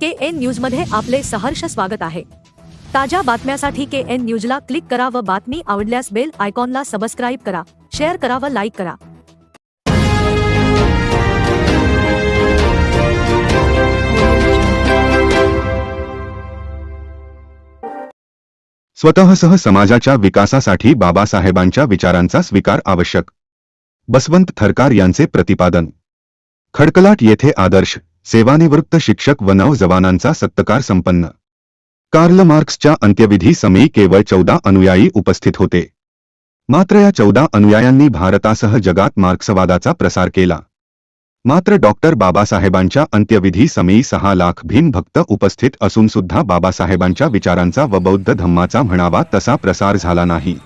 के N न्यूजमध्ये आपले सहर्ष स्वागत आहे. ताज्या बातम्यासाठी के एन न्यूजला क्लिक करा व बातमी आवडल्यास बेल आयकॉनला सबस्क्राईब करा शेअर करा व लाईक करा. स्वतःसह समाजाच्या विकासासाठी बाबासाहेबांच्या विचारांचा स्वीकार आवश्यक. बसवंत थरकार यांचे प्रतिपादन. खडकलाट येथे आदर्श सेवानिवृत्त शिक्षक व नवजवानांचा सत्कार संपन्न. कार्ल मार्क्सच्या अंत्यविधी समयी केवळ चौदा अनुयायी उपस्थित होते. मात्र या चौदा अनुयायांनी भारतासह जगात मार्क्सवादाचा प्रसार केला. मात्र डॉक्टर बाबासाहेबांच्या अंत्यविधी समयी सहा लाख भीम भक्त उपस्थित असून सुद्धा बाबासाहेबांच्या विचारांचा व बौद्ध धम्माचा म्हणावा तसा प्रसार झाला नाही.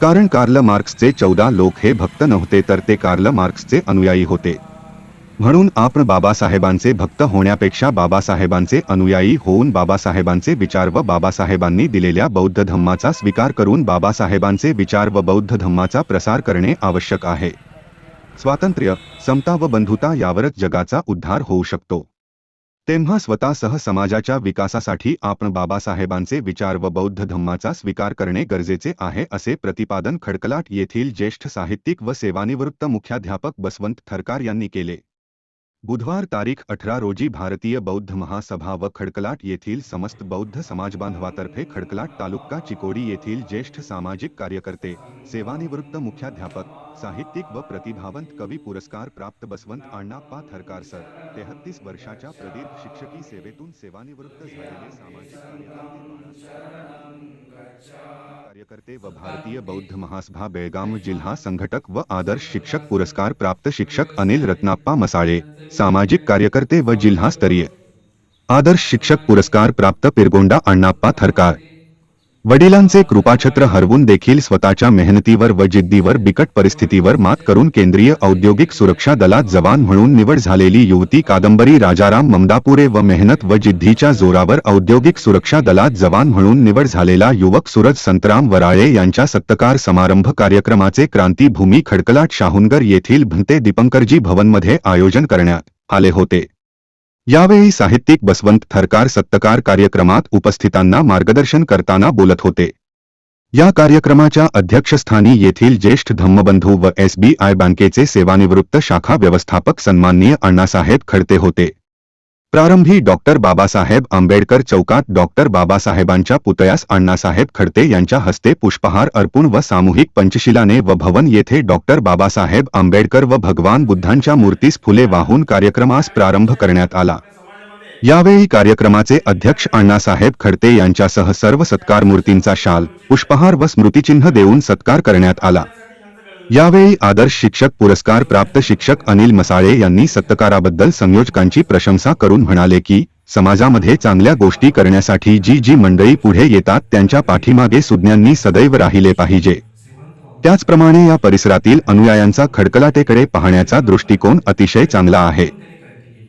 कारण कार्ल मार्क्सचे चौदा लोक हे भक्त नव्हते तर ते कार्ल मार्क्सचे अनुयायी होते. म्हणून आपण बाबासाहेबांचे भक्त होण्यापेक्षा बाबासाहेबांचे अनुयायी होऊन बाबासाहेबांचे विचार व बाबासाहेबांनी दिलेल्या बौद्ध धम्माचा स्वीकार करून बाबासाहेबांचे विचार व बौद्ध धम्माचा प्रसार करणे आवश्यक आहे. स्वातंत्र्य समता व बंधुता यावरच जगाचा उद्धार होऊ शकतो. तेव्हा स्वतःसह समाजाच्या विकासासाठी आपण बाबासाहेबांचे विचार व बौद्ध धम्माचा स्वीकार करणे गरजेचे आहे असे प्रतिपादन खडकलाट येथील ज्येष्ठ साहित्यिक व सेवानिवृत्त मुख्याध्यापक बसवंत थरकार यांनी केले. बुधवार तारीख अठरा रोजी भारतीय बौद्ध महासभा व खडकलाट येथील समस्त बौद्ध समाजबांधवातर्फे खडकलाट तालुका चिकोडी येथील ज्येष्ठ सामाजिक कार्यकर्ते, सेवानिवृत्त मुख्याध्यापक, साहित्यिक व प्रतिभावंत कवी पुरस्कार प्राप्त बसवंत अण्णाप्पा थरकार सर, तेहत्तीस वर्षाच्या प्रदीर्घ शिक्षकी सेवेतून सेवानिवृत्त झालेले सामाजिक कार्यकर्ते व भारतीय बौद्ध महासभा बेळगाम जिल्हा संघटक व आदर्श शिक्षक पुरस्कार प्राप्त शिक्षक अनिल रत्नाप्पा मसाळे सामाजिक कार्यकर्ते व जिल्हास्तरीय आदर्श शिक्षक पुरस्कार प्राप्त पिरगोंडा अण्णाप्पा थरकार. वडिलांचे कृपाछत्र हरवून देखील स्वतःच्या मेहनतीवर व जिद्दीवर बिकट परिस्थितीवर मात करून केंद्रीय औद्योगिक सुरक्षा दलात जवान म्हणून निवड झालेली युवती कादंबरी राजाराम ममदापुरे व मेहनत व जिद्दीच्या जोरावर औद्योगिक सुरक्षा दलात जवान म्हणून निवड झालेला युवक सूरज संतराम वराळे यांच्या सत्तकार समारंभ कार्यक्रमाचे क्रांतीभूमी खडकलाट शाहुनगर येथील भंते दीपंकरजी भवनमध्ये आयोजन करण्यात आले होते. यावेळी साहित्यिक बसवंत थरकार सत्तकार कार्यक्रमात उपस्थितांना मार्गदर्शन करताना बोलत होते. या कार्यक्रमाच्या अध्यक्षस्थानी येथील ज्येष्ठ धम्मबंधू व एसबीआय बँकेचे सेवानिवृत्त शाखा व्यवस्थापक सन्माननीय अण्णासाहेब खडते होते. प्रारंभी डॉक्टर बाबासाहेब आंबेडकर चौकात डॉक्टर बाबासाहेबांच्या पुतळ्यास अण्णासाहेब खडते यांच्या हस्ते पुष्पहार अर्पून व सामूहिक पंचशिलाने व भवन येथे डॉक्टर बाबासाहेब आंबेडकर व भगवान बुद्धांच्या मूर्तीस फुले वाहून कार्यक्रमास प्रारंभ करण्यात आला. यावेळी कार्यक्रमाचे अध्यक्ष अण्णासाहेब खडते यांच्यासह सर्व सत्कार मूर्तींचा शाल पुष्पहार व स्मृतिचिन्ह देऊन सत्कार करण्यात आला. यावेळी आदर्श शिक्षक पुरस्कार प्राप्त शिक्षक अनिल मसाळे यांनी सत्काराबद्दल संयोजकांची प्रशंसा करून म्हणाले की समाजामध्ये चांगल्या गोष्टी करण्यासाठी जी जी मंडळी पुढे येतात त्यांच्या पाठीमागे सुज्ञांनी सदैव राहिले पाहिजे. त्याचप्रमाणे या परिसरातील अनुयायांचा खडकलाटेकडे पाहण्याचा दृष्टिकोन अतिशय चांगला आहे.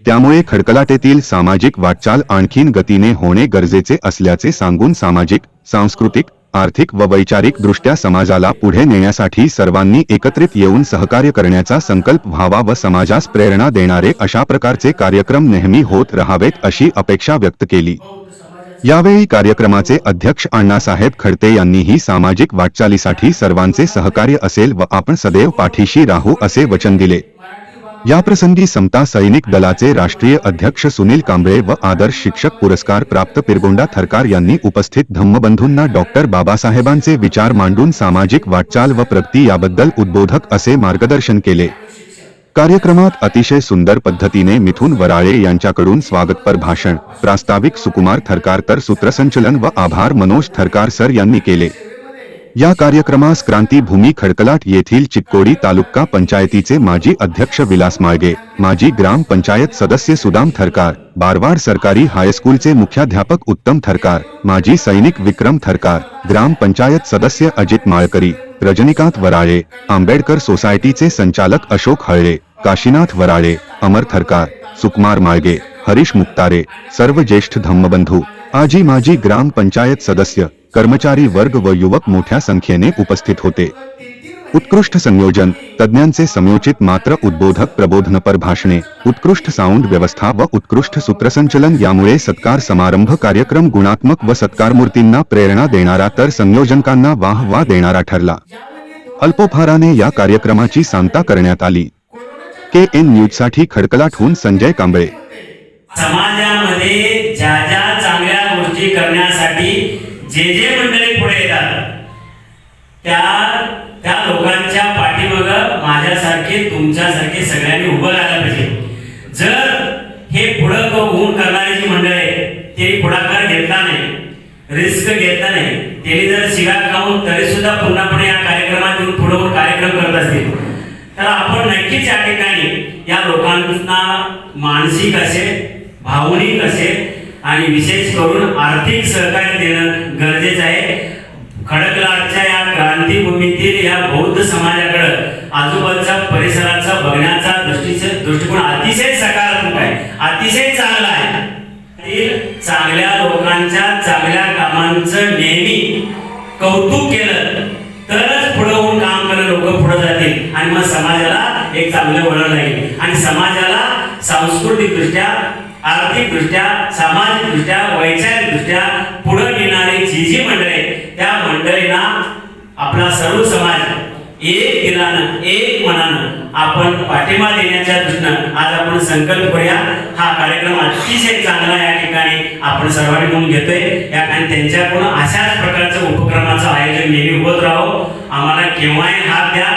त्यामुळे खडकलाटेतील सामाजिक वाटचाल आणखीन गतीने होणे गरजेचे असल्याचे सांगून सामाजिक सांस्कृतिक आर्थिक व वैचारिक दृष्ट्या समाजाला पुढे नेण्यासाठी सर्वांनी एकत्रित येऊन सहकार्य करण्याचा संकल्प व्हावा व समाजास प्रेरणा देणारे अशा प्रकारचे कार्यक्रम नेहमी होत राहावेत अशी अपेक्षा व्यक्त केली. यावेळी कार्यक्रमाचे अध्यक्ष अण्णासाहेब खडते यांनीही सामाजिक वाटचालीसाठी सर्वांचे सहकार्य असेल व आपण सदैव पाठीशी राहू असे वचन दिले. याप्रसंगी समता सैनिक दलाचे राष्ट्रीय अध्यक्ष सुनील कांबळे व आदर्श शिक्षक पुरस्कार प्राप्त पिरगोंडा थरकार यांनी उपस्थित धम्मबंधूंना डॉक्टर बाबासाहेबांचे विचार मांडून सामाजिक वाटचाल व प्रगती याबद्दल उद्बोधक असे मार्गदर्शन केले. कार्यक्रमात अतिशय सुंदर पद्धतीने मिथुन वराळे यांच्याकडून स्वागतपर भाषण प्रास्ताविक सुकुमार थरकार तर सूत्रसंचलन व आभार मनोज थरकार सर यांनी केले. या कार्यक्रमास क्रांतीभूमी खडकलाट येथील चिक्कोडी तालुका पंचायतीचे माजी अध्यक्ष विलास माळगे माजी ग्राम पंचायत सदस्य सुदाम थरकार बारवाड सरकारी हायस्कूलचे मुख्याध्यापक उत्तम थरकार माजी सैनिक विक्रम थरकार ग्राम पंचायत सदस्य अजित माळकरी रजनीकांत वराळे आंबेडकर सोसायटीचे संचालक अशोक हळळे काशीनाथ वराळे अमर थरकार सुकुमार माळगे हरीश मुक्तारे सर्व ज्येष्ठ धम्मबंधू आजी माजी ग्राम पंचायत सदस्य कर्मचारी वर्ग व युवक मोठ्या संख्येने उपस्थित होते. उत्कृष्ट संयोजन तज्ञांचे समयोचित मात्र उद्बोधक प्रबोधनपर भाषणे उत्कृष्ट साऊंड व्यवस्था व उत्कृष्ट सूत्रसंचलन यामुळे सत्कार समारंभ कार्यक्रम गुणात्मक व सत्कार मूर्तींना प्रेरणा देणारा तर संयोजकांना वाह वा देणारा ठरला. अल्पोफाराने या कार्यक्रमाची सांगता करण्यात आली. के एन न्यूजसाठी खडकलाठहून संजय कांबळे. समाजामध्ये ज्या ज्या चांगल्या गोष्टी करण्यासाठी जे जे मंडळी पुढे येतात त्या त्या लोकांच्या पाठीमाग माझ्यासारखे तुमच्यासारखे सगळ्यांनी उभं राहायला पाहिजे. जर हे पुढं होऊन करणारी जी मंडळ आहे ते पुढाकार घेतला नाही रिस्क घेतला नाही त्यांनी जर शिगा खाऊन तरी सुद्धा पुन्हापणे या कार्यक्रमात येऊन पुढे होऊन कार्यक्रम करत असतील तर आपण नक्कीच या ठिकाणी या लोकांना मानसिक असेल भावनिक असेल आणि विशेष करून आर्थिक सहकार्य देणं गरजेचं आहे. खडकलाटच्या या क्रांतीभूमीतील या बौद्ध समाजाकडं आजूबाजूच्या परिसराचा बघण्याचा दृष्टीचे दृष्टिकोन अतिशय सकारात्मक आहे. अतिशय चांगला आहे. चांगल्या लोकांच्या चांगल्या कामांचं नेहमी कौतुक केलं तरच पुढे होऊन काम करणारे लोक पुढे जातील आणि मग समाजाला एक चांगलं वळण लागेल. आणि समाजाला सांस्कृतिक दृष्ट्या आर्थिकदृष्ट्या सामाजिकदृष्ट्या वैचारिकदृष्ट्या पुढे नेणारी जी जी मंडळी त्या मंडळींना आपला सर्व समाज एक दिलानं एक मनानं आपण पाठिंबा देण्याच्या दृष्टीनं आज आपण संकल्प करूया. हा कार्यक्रम अतिशय चांगला या ठिकाणी आपण सर्वांनी म्हणून घेतोय. या आणि त्यांच्याकडून अशाच प्रकारचं उपक्रमाचं आयोजन नेहमी होत राहो. आम्हाला केव्हाही हात द्या.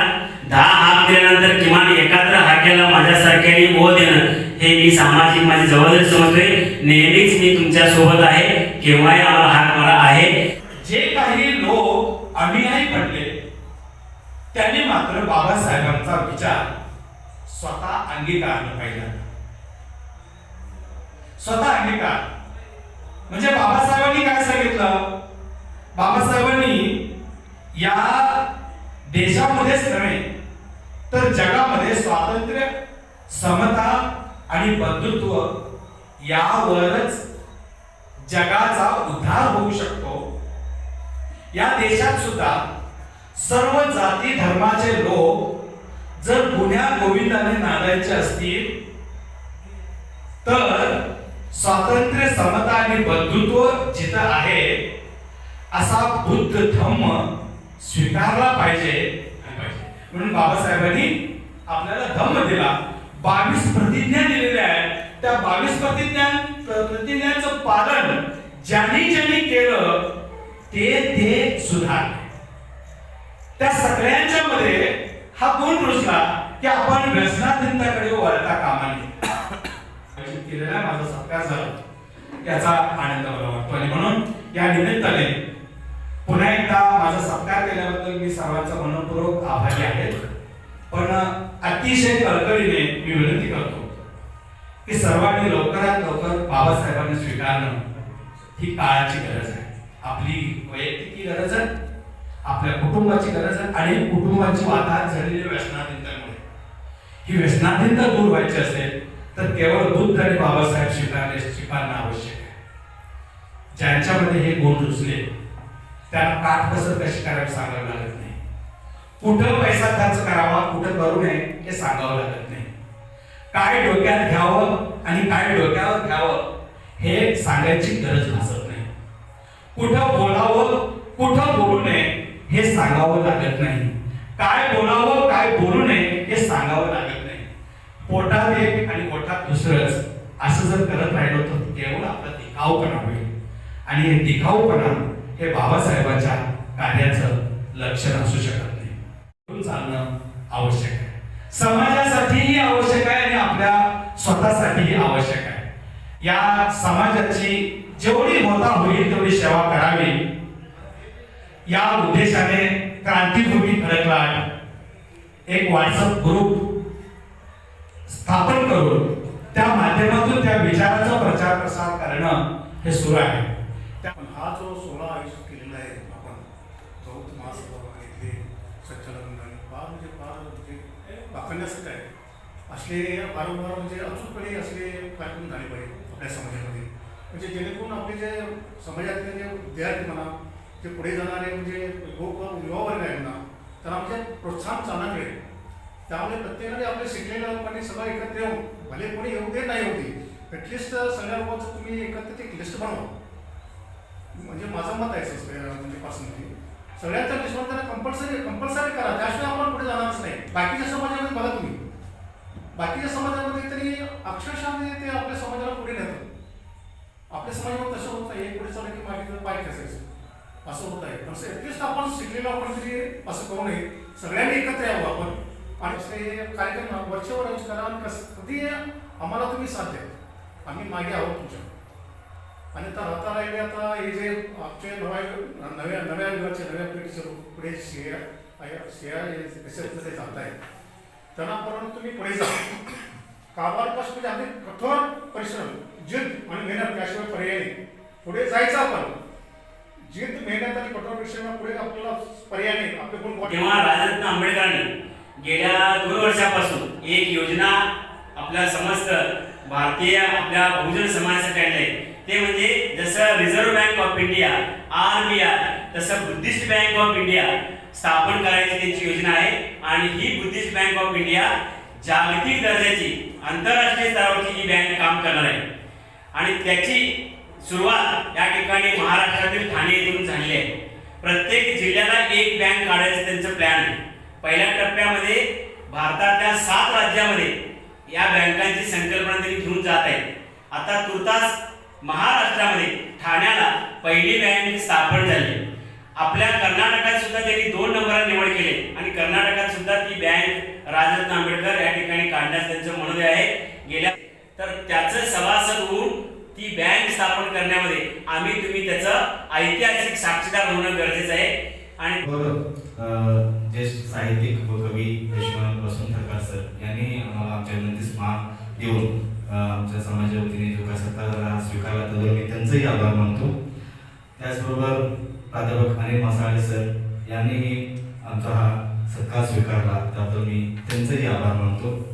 दहा हाक दिल्यानंतर किमान एकात्र हाकेला माझ्यासारख्याने ओ देणं. हे मी सामाजिक माझी जबाबदारी समजते नेहमीच मी तुमच्यासोबत आहे. केव्हाही आम्हाला हाक मला आहे. जे काही लोक अनुयायी पडले त्यांनी मात्र बाबासाहेबांचा विचार स्वतः अंगीकारला पाहिजे स्वतः अंगीकार. म्हणजे बाबासाहेबांनी काय सांगितलं? बाबासाहेबांनी या देशामध्येच नव्हे तर जगामध्ये स्वातंत्र्य समता आणि बंधुत्व यावरच जगाचा उद्धार होऊ शकतो. या देशात सुद्धा सर्व जाती धर्माचे लोक जर गुन्ह्या गोविंदाने नांदायचे असतील तर स्वातंत्र्य समता आणि बंधुत्व जिथं आहे असा बुद्ध धम्म स्वीकारला पाहिजे. म्हणून बाबासाहेबांनी आपल्याला धम्म दिला. बावीस प्रतिज्ञा दिलेल्या आहेत. त्या बावीस प्रतिज्ञा प्रतिज्ञांचं पालन ज्यांनी ज्यांनी केलं ते ते सुधारले. त्या सगळ्यांच्या मध्ये हा गुण रुजला? की आपण व्यसनाधीनताकडे वळता कामा नये. केलेला माझा सत्कार झाला. याचा आनंद मला वाटतो. आणि म्हणून या निमित्ताने पुन्हा एकदा माझा सत्कार केल्याबद्दल मी सर्वांचा मनपूर्वक आभारी आहे. पण अतिशय कळकळीने मी विनंती करतो की सर्वांनी लवकरात लवकर बाबासाहेबांनी स्वीकारणं ही काळाची गरज आहे. आपली वैयक्तिक गरज आहे आपल्या कुटुंबाची गरज आहे आणि कुटुंबाची वाताहत झालेली व्यसनाधीनतेमुळे. ही व्यसनाधीनता दूर व्हायची असेल तर केवळ दूध आणि बाबासाहेब स्वीकारणे स्वीकारणं आवश्यक आहे. ज्यांच्यामध्ये हे गुण रुजले त्यांना काटकसर कशी करावी सांगावं लागत नाही. कुठं पैसा खर्च करावा कुठं करू नये हे सांगावं लागत नाही. काय डोक्यात घ्यावं आणि काय डोक्यावर घ्यावं हे सांगायची गरज भासत नाही. कुठं बोलावं कुठं बोलू नये हे सांगावं लागत नाही. काय बोलावं काय बोलू नये हे सांगावं लागत नाही. पोटात एक आणि पोटात दुसरंच असं जर करत राहिलो तर केवळ आपला दिखाऊपणा होईल. आणि हे दिखाऊपणा हे बाबासाहेबांच्या कार्याचं लक्षण असू शकत नाही. म्हणून चालणं आवश्यक आहे. समाजासाठीही आवश्यक आहे आणि आपल्या स्वतःसाठीही आवश्यक आहे. या समाजाची जेवढी होता होईल तेवढी सेवा करावी. या उद्देशाने क्रांतीभूमी खडकलाट एक व्हॉट्सअप ग्रुप स्थापन करून त्या माध्यमातून त्या विचाराचा प्रचार प्रसार करणं हे सुरू आहे. हा जो सोहळा आयोजित केलेला आहे आपण बौद्ध महासभा इथले संचालक मंडळ फार म्हणजे फार म्हणजे वाखाणण्यासारखं आहे असले वारंवार म्हणजे अचूकपणे असले कार्यक्रम झाले पाहिजे आपल्या समाजामध्ये म्हणजे जेणेकरून आपले जे समाजातले जे विद्यार्थी म्हणा जे पुढे जाणारे म्हणजे लोक युवा वर्ग आहेत ना तर आमचे प्रोत्साहन चालणार मिळेल त्यामुळे प्रत्येकाने आपले शिकलेल्या लोकांनी सगळं एकत्र येऊन भले कोणी येऊ दे नाही होती ॲटलिस्ट सगळ्या लोकांचं तुम्ही एकत्रित एक लिस्ट बनवा म्हणजे माझं मत आहे म्हणजे पर्सनली सगळ्यांचा लिस्टमध्ये त्यांना कंपल्सरी कंपल्सरी करा. त्याशिवाय आपण पुढे जाणारच नाही. बाकीच्या समाजामध्ये बघा तुम्ही. बाकीच्या समाजामध्ये तरी अक्षरशः म्हणजे ते आपल्या समाजाला पुढे नेतात. आपल्या समाजामध्ये तसं होत नाही. एक पुढे चाललं की मागे पाय खेचायचं. असं होत आहे. पण ॲटलिस्ट आपण शिकलेलो आपण तरी असं करू नये. सगळ्यांनी एकत्र यावं आपण. आणि ते कार्यक्रम वरच्यावर करा आणि कसं कधी आम्हाला तुम्ही साथ द्या. आम्ही मागे आहोत तुमच्या. आणि आता राहता राहिले आता हे जे आमचे नव्या नव्या नव्या युगाचे नव्या पिढीचे लोक पुढे शिया शिया कशात ते चालत आहे त्यांना परंतु तुम्ही पुढे जा. काबारपासून म्हणजे अगदी कठोर परिश्रम जिद्द आणि मेहनत त्याशिवाय पर्याय नाही. पुढे जायचं आपण. जिद्द मेहनत आणि कठोर परिश्रम पुढे आपल्याला पर्याय नाही. आपले कोण वाट- तेव्हा राजरत्न आंबेडकरांनी गेल्या दोन वर्षापासून एक योजना आपल्या समस्त भारतीय आपल्या बहुजन समाजासाठी आणली ते म्हणजे जसं reserve bank of India R B तसं बुद्धिस्ट बँक ऑफ इंडिया स्थापन करायची त्यांची योजना आहे. आणि ही बुद्धिस्ट बँक ऑफ इंडिया जागतिक दर्जाची आंतरराष्ट्रीय स्तरावरची ही बँक काम करणार आहे. आणि त्याची सुरुवात या ठिकाणी महाराष्ट्रातील ठाणे येथून झालेली आहे. प्रत्येक जिल्ह्याला एक बँक काढायचं त्यांचं प्लॅन आहे. पहिल्या टप्प्यामध्ये भारतातल्या सात राज्यामध्ये या बँकांची संकल्पना त्यांनी घेऊन जात आहे. आता तुर्तास महाराष्ट्रामध्ये ठाण्याला पहिली बँक स्थापन झाली. आपल्या कर्नाटकात सुद्धा त्यांनी दोन नंबरात निवड केली. आणि कर्नाटकात सुद्धा ती बँक राजरत्न आंबेडकर या ठिकाणी काढण्यास त्यांचं मनोदय आहे. गेल्या तर त्याचं सभासद होऊन ती बँक स्थापन करण्यामध्ये आम्ही तुम्ही त्याचं ऐतिहासिक साक्षीदार होणं गरजेचं आहे. आणि हो, हो. बरोबर ज्येष्ठ साहित्यिक व कवी यशवंत वसंत सर यांनी आम्हाला आमच्या विनंतीस मान देऊन आमच्या समाजाच्या वतीने जो काय सत्ताधारा स्वीकारला त्याबद्दल मी त्यांचंही आभार मानतो. त्याचबरोबर प्राध्यापक अनिल मसाळे सर यांनीही आमचा हा सत्कार स्वीकारला त्याबद्दल मी त्यांचंही आभार मानतो.